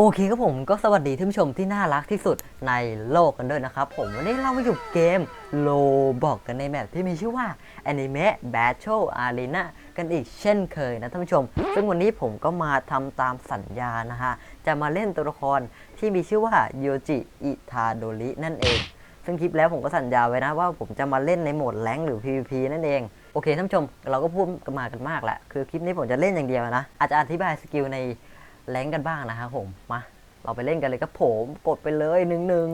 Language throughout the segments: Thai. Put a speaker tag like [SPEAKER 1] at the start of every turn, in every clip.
[SPEAKER 1] โอเคครับผมก็สวัสดีท่านผู้ชมที่น่ารักที่สุดในโลกกันด้วยนะครับ ผมวันนี้เรามาอยู่เกมโลบอกกันในแมปที่มีชื่อว่า Anime Battle Arena กันอีกเช่นเคยนะท่านผู้ชม ซึ่งวันนี้ผมก็มาทำตามสัญญานะฮะ จะมาเล่นตัวละครที่มีชื่อว่าโยจิอิทาโดรินั่นเอง ซึ่งคลิปแล้วผมก็สัญญาไว้นะว่าผมจะมาเล่นในโหมดแรงหรือ PVP นั่นเองโอเคท่านผู้ชมเราก็พูดกันมากันมากแหละคือคลิปนี้ผมจะเล่นอย่างเดียวนะอาจจะอธิบายสกิลใน แรงกันบ้างนะครับผม มา เราไปเล่นกันเลยครับผม กดไปเลยหนึ่งหนึ่ง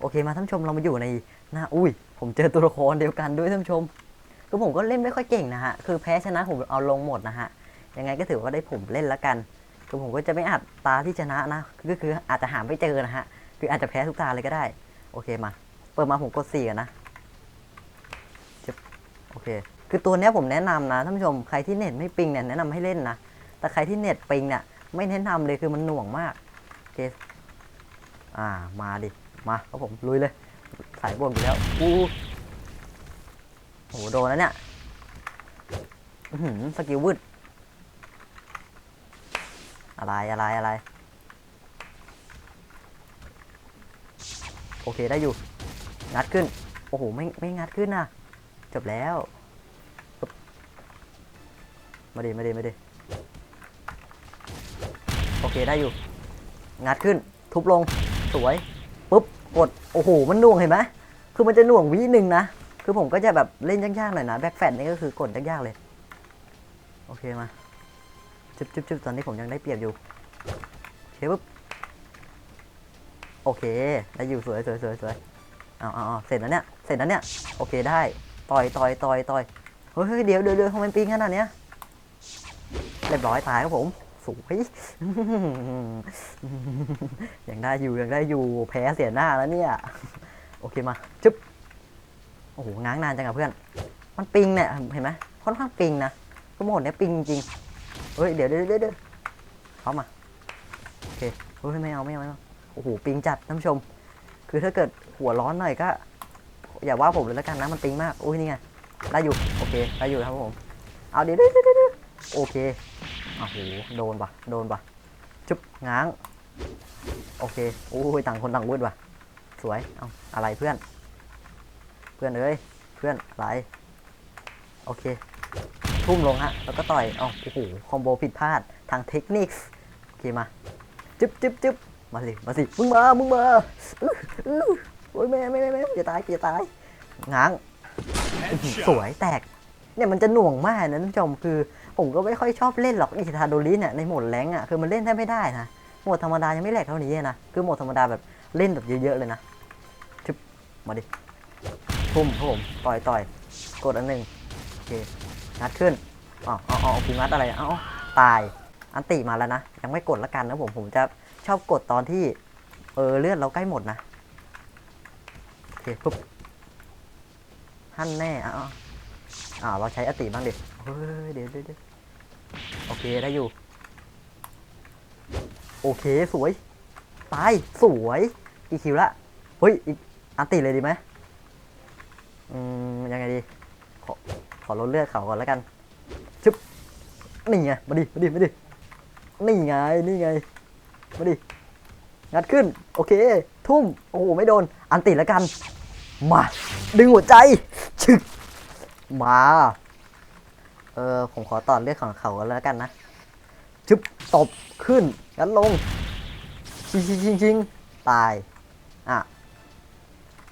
[SPEAKER 1] โอเคมาท่านชมเรามาอยู่ในหน้าอุ้ย ผมเจอตัวละครเดียวกันด้วยท่านชมคือผมก็เล่นไม่ค่อยเก่งนะฮะ คือแพ้ชนะผมเอาลงหมดนะฮะ ยังไงก็ถือว่าได้ผมเล่นแล้วกัน คือผมก็จะไม่อาจตาที่ชนะนะ ก็คืออาจจะหาไม่เจอนะฮะ คืออาจจะแพ้ทุกตาเลยก็ได้ โอเคมา เปิดมาผมกดสี่นะโอเค คือตัวนี้ผมแนะนำนะท่านผู้ชม ใครที่เน็ตไม่ปิงเนี่ยแนะนำให้เล่นนะ แต่ใครที่เน็ตปิงเนี่ยไม่แนะนำเลยคือมันหน่วงมากโอเคอ่ามาดิ มาครับผมลุยเลย สายบวมอยู่แล้วอู้โหโดนแล้วเนี่ยอื้อหือสกิลวืดอะไรอะไรอะไรโอเคได้อยู่ งัดขึ้น โอ้โห ไม่ไม่งัดขึ้นนะจบแล้ว มาดิมาดิมาดิโอ เคได้อยู่ งัดขึ้น ทุบลง สวย ปุ๊บ กด โอ้โห มันน่วงเห็นไหมคือมันจะน่วงวิหนึ่งนะ คือผมก็จะแบบเล่นยากๆหน่อยนะ แบ็คแฟนนี่ก็คือกดยากๆเลย โอเคมา จุ๊บจุ๊บจุ๊บตอนนี้ผมยังได้เปรียบอยู่เคปุ๊บ โอเค ได้อยู่สวยสวยสวยสวยเอาเอาเอเสร็จแล้วเนี่ย เสร็จแล้วเนี่ย โอเคได้ ต่อยต่อยต่อยต่อยเฮ้ยเฮ้ยเดี๋ยวเดี๋ยวเดี๋ยวทำไมปีนขนาดเนี้ยเรียบร้อยตายครับผม สวยยังได้อยู่ยังได้อยู่แพ้เสียหน้าแล้วเนี่ย โอเคมาจึ๊บโอ้โหง้างนานจังอะเพื่อน มันปิงเนี่ยเห็นไหมค่อนข้างปิงนะก็โหมดเนี่ยปิงจริงเฮ้ยเดี๋ยวเดี๋ยวเดี๋ยวเข้ามาโอเคเฮ้ยไม่เอาไม่เอาไม่เอาโอ้โหปิงจัดท่านผู้ชม คือถ้าเกิดหัวร้อนหน่อยก็ อย่าว่าผมเลยแล้วกันนะมันปิงมากอุ้ยนี่ไงได้อยู่โอเคได้อยู่ครับผมเอาเดี๋ยวเดี๋ยวเดี๋ยวโอเค โอ้โหโดนปะโดนปะจุ๊บง้าง โอเคโอ้ยต่างคนต่างวุดว่ะสวย เอาอะไรเพื่อน เพื่อนเอ้ย เพื่อนอะไร โอเค ทุ่มลงฮะ แล้วก็ต่อยเอาโอ้โห คอมโบผิดพลาด ทางเทคนิค โอเคมาจึ๊บจึ๊บจึ๊บมาสิ มาสิ มึงมา มึงมาอื้ออื้อโอ้ยแม่แม่แม่แม่อย่าตายอย่าตาย ง้าง สวยแตก เนี่ยมันจะหน่วงมากนะท่านผู้ชมคือ ผมก็ไม่ค่อยชอบเล่นหรอกอิทาโดริเนี่ยในโหมดแรงอะคือมันเล่นแทบไม่ได้นะโหมดธรรมดายังไม่แหลกเท่านี้นะคือโหมดธรรมดาแบบเล่นแบบเยอะๆเลยนะชึบมาดิทุ่มครับผมต่อยต่อยกดอันหนึ่งโอเคงัดขึ้นอ๋ออ๋ออ๋อกูงัดอะไรอ้าตายอันติมาแล้วนะ ยังไม่กดละกันนะผมผมจะชอบกดตอนที่ เออเลือดเราใกล้หมดนะโอเคปุ๊บหั่นแน่อะอ่าเราใช้อติบ้างดิเฮ้ยเดี๋ยเดี๋ยวเดี๋ยว โอเคได้อยู่ โอเคสวย ตาย สวยอีคิวละ เฮ้ยอีกอันติเลยดีไหมอืมยังไงดี ขอขอลดเลือดเขาก่อนแล้วกันชึบนี่ไงมาดิมาดิมาดินี่ไงนี่ไงมาดิงัดขึ้น โอเค ทุ่ม โอ้โห ไม่โดน อันติแล้วกัน มา ดึงหัวใจ ชึก มา เออผมขอต่อเลือดของเขาแล้วกันนะชึบตบขึ้นงั้นลงชิงชิงชิงชิงตาย อะ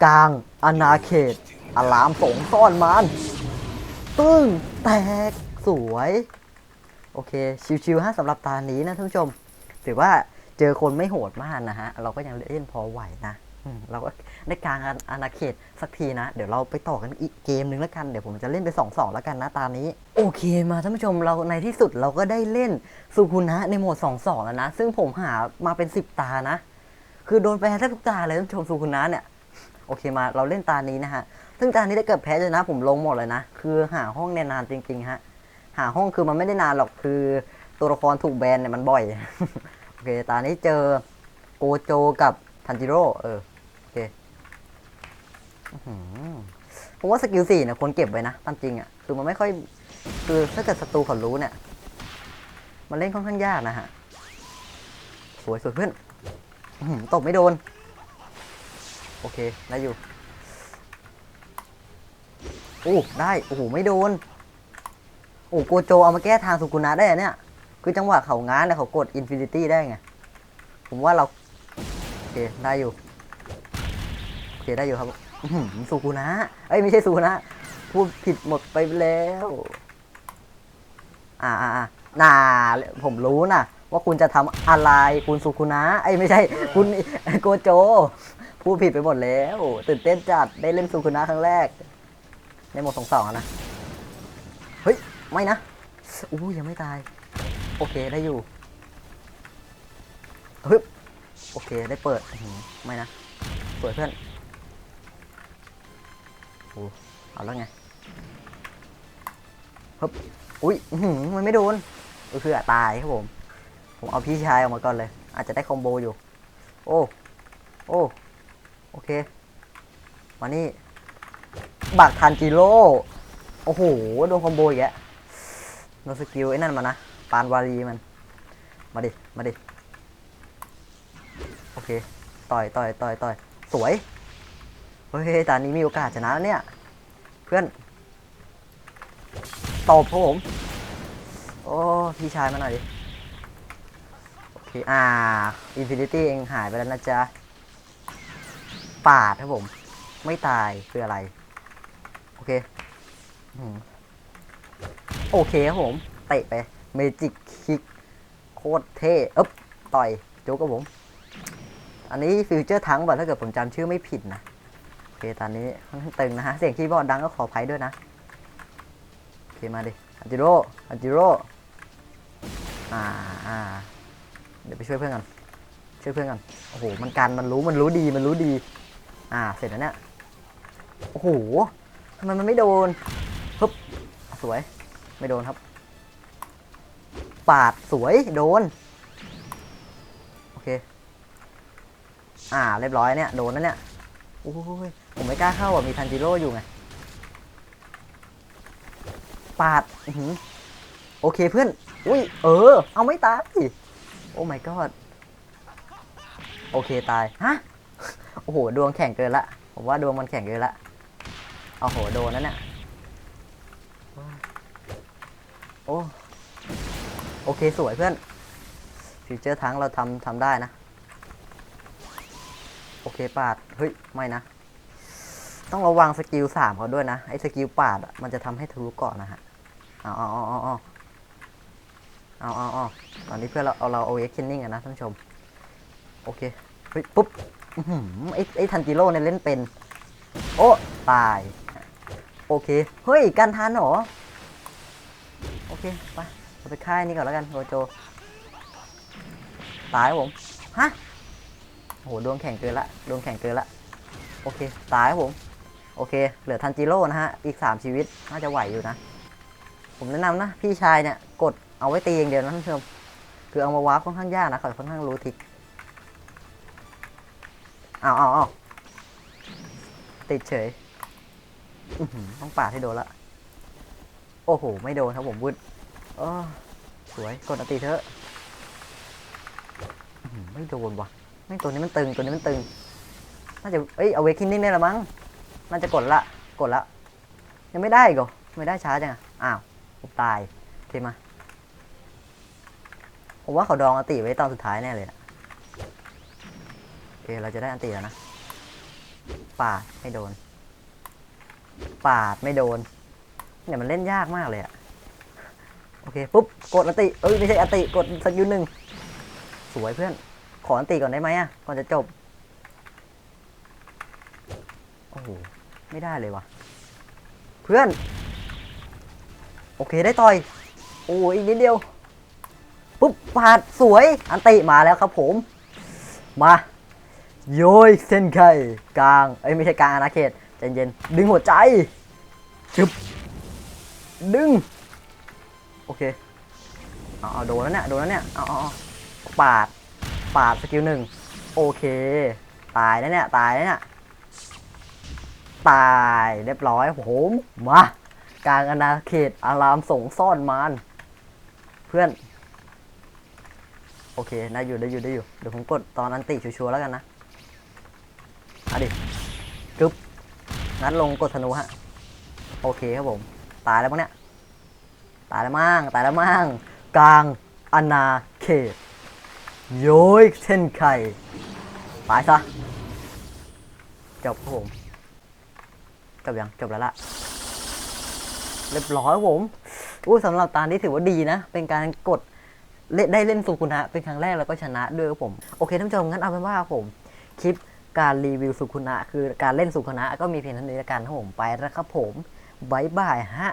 [SPEAKER 1] กลางอาณาเขตอลามสงซ่อนมานปึ้งแตกสวย โอเค ชิวๆฮะสำหรับตานี้นะท่านผู้ชม ถือว่าเจอคนไม่โหดมากนะฮะ เราก็ยังเล่นพอไหวนะ เราก็ได้กลางอาณาเขตสักทีนะ เดี๋ยวเราไปต่อกันอีกเกมหนึ่งแล้วกัน เดี๋ยวผมจะเล่นไป2อสองแล้วกันนะตานี้ โอเคมาท่านผู้ชมเราในที่สุดเราก็ได้เล่นสุคุนะในโหมด2อสองแล้วนะ ซึ่งผมหามาเป็น 10 ตานะ คือโดนแพ้แทบทุกตาเลยท่านผู้ชมสุคุนะเนี่ย โอเคมาเราเล่นตานี้นะฮะ ซึ่งตานี้ถ้าเกิดแพ้เลยนะผมลงหมดเลยนะ คือหาห้องเนี่ยนานจริงๆฮะ หาห้องคือมันไม่ได้นานหรอก คือตัวละครถูกแบนเนี่ยมันบ่อย โอเคตานี้เจอโกโจกับ ทันจิโร่เออ โอเคผมว่าสกิลสี่เนี่ยควรเก็บไว้นะตามจริงอะ คือมันไม่ค่อย คือถ้าเกิดศัตรูเขารู้เนี่ย มันเล่นค่อนข้างยากนะฮะ สวยสวยเพื่อนตบไม่โดน โอเค ได้อยู่ โอ้ ได้ โอ้โห ไม่โดน โอ้โกโจเอามาแก้ทางสุกุนะได้เนี่ย คือจังหวะเขาง้างแล้วเขากดอินฟินิตี้ได้ไง ผมว่าเรา ได้อยู่ โอเค ได้อยู่ครับสุกุนะ เอ้ย ไม่ใช่สุกุนะ พูดผิดหมดไปแล้ว อ่าอ่าน่า ผมรู้นะว่าคุณจะทำอะไร คุณสุกุนะเอ้ยไม่ใช่ คุณโกโจ พูดผิดไปหมดแล้ว ตื่นเต้นจัด ได้เล่นสุกุนะครั้งแรก ในหมดสองสองนะ เฮ้ย ไม่นะ อู้ยังไม่ตาย โอเค ได้อยู่ฮึบ โอเคได้เปิดไม่นะสวยเพื่อนโอ้เอาแล้วไงฮึบอุ้ยมันไม่โดนก็คือตายครับผม ผมเอาพี่ชายออกมาก่อนเลย อาจจะได้คอมโบอยู่ โอ้โอ้โอเค มานี่ บักทันจิโร่โอ้โหโดนคอมโบอีกแล้วโนสกิลไอ้นั่นมานะ ปานวารีมัน มาดิ มาดิ เคต่อยต่อยต่อยต่อยสวยเฮ้ยตอนนี้มีโอกาสชนะแล้วเนี่ย เพื่อนตบครับผม โอ้พี่ชายมาหน่อยดิโอเคอ่าอินฟินิตี้เองหายไปแล้วนะจ๊ะปาดครับผม ไม่ตายคืออะไร โอเคโอเคครับผมเตะไปเมจิกคิกโคตรเท่อ๊บต่อยจุกกับผม อันนี้ฟิวเจอร์ทั้งบบถ้าเกิดผมจำชื่อไม่ผิดนะโอเคตอนนี้ตึงนะฮะเสียงคีย์บอร์ดดังก็ขออภัยด้วยนะโอเคมาดิอันจิโร่อันจิโร่อ่าอ่าเดี๋ยวไปช่วยเพื่อนกันช่วยเพื่อนกันโอ้โหมันกันมันรู้มันรู้ดีมันรู้ดี อ่าเสร็จแล้วเนี่ยโอ้โหทำไมมันไม่โดนปึ๊บสวยไม่โดนครับ ปาดสวยโดน อ่า เรียบร้อยเนี่ยโดนแล้วเนี่ยโอ้ยผมไม่กล้าเข้าอะมีทันจิโร่อยู่ไงปาดอโอเคเพื่อน อุ้ย เออ เอาไม่ตาย โอ้ my god โอเคตาย ฮะ โอ้โห ดวงแข่งเกินละ ผมว่าดวงมันแข่งเกินละโอ้โห โดนนั่นเนี่ยโอ้ โอเคสวยเพื่อน ฟิวเจอร์ทั้งเราทำทำได้นะ โอเคปาด เฮ้ย ไม่นะ ต้องระวังสกิลสามเขาด้วยนะ ไอ้สกิลปาดอะมันจะทำให้ทะลุเกาะนะฮะ เอาเอาเอาเอาเอาเอาเอาเอาตอนนี้เพื่อนเราเอาเราเอาเอ็กเคนนิ่งอะนะท่านผู้ชม โอเค เฮ้ย ปุ๊บไอ้ไอ้ทันจิโร่เนี่ยเล่นเป็น โอ้ตาย โอเค เฮ้ยกันทันหรอ โอเค ไปเราไปค่ายนี้ก่อนแล้วกันโรโจ ตายผม ฮะ โอ้โหดวงแข่งเกินละดวงแข่งเกินละโอเคตายครับผมโอเค เหลือทันจิโร่นะฮะ อีก 3 ชีวิตน่าจะไหวอยู่นะ ผมแนะนำนะ พี่ชายเนี่ย กดเอาไว้ตีอย่างเดียวนะท่านผู้ชม คือเอามาวาร์ปค่อนข้างยากนะเขาค่อนข้างรู้ทิกเอาเอาเอาติดเฉยต้องปาดให้โดนละ โอ้โห ไม่โดนครับผมวุดเออสวย กดอตีเถอะ ไม่โดนว่ะ ม่งตัวนี้มันตึงตัวนี้มันตึง น่าจะเอ้ยเอาเวคินนิ่งได้ละมั้ง น่าจะกดละ กดละ ยังไม่ได้อีก็ไม่ได้ช้าจังอะอ้าวตายโอเคมา ผมว่าเขาดองอติไว้ตอนสุดท้ายแน่เลยอะโอเคเราจะได้อันติแล้วนะ ปาดไม่โดน ปาดไม่โดน เนี่ยมันเล่นยากมากเลยอะโอเคปุ๊บกดอันติ เอ้ยไม่ใช่อันติกดสกิลหนึ่งสวยเพื่อน ขออันติก่อนได้ไหมอะก่อนจะจบ โอ้โห ไม่ได้เลยวะเพื่อน โอเคได้ต่อย โอ้ยอีกนิดเดียว ปุ๊บปาดสวย อันติมาแล้วครับผม มา โยยเส้นไข่กลาง เอ้ยไม่ใช่กลางอาณาเขตใจเย็น ดึงหัวใจชึบ ดึง โอเคเอาเอาโดนแล้วเนี่ย โดนแล้วเนี่ย เอาเอาเอาปาด ปาดสกิลหนึ่งโอเค ตายแล้วเนี่ย ตายแล้วเนี่ย ตายเรียบร้อยผมมากลางอาณาเขตอารามสงซ่อนมารเพื่อน โอเคได้อยู่ได้อยู่ได้อยู่ เดี๋ยวผมกดตอนอันติชัวร์แล้วกันนะเอาดิกึ๊บงัดลงกดธนูฮะ โอเคครับผม ตายแล้วมั้งเนี่ย ตายแล้วมั้งตายแล้วมั้งกลางอนาเขต โย้ยเช่นไข่ตายซะจบครับผม จบยัง จบแล้วล่ะ เรียบร้อยครับผมอู้สำหรับตานี้ถือว่าดีนะ เป็นการกดเล่นได้เล่นสุคุนะ เป็นครั้งแรกแล้วก็ชนะด้วยครับผม โอเคท่านผู้ชมงั้นเอาเป็นว่าครับผม คลิปการรีวิวสุคุนะ คือการเล่นสุคุนะก็มีเพียงเท่านี้ละกันครับผมไปแล้วครับผมบายบายฮะ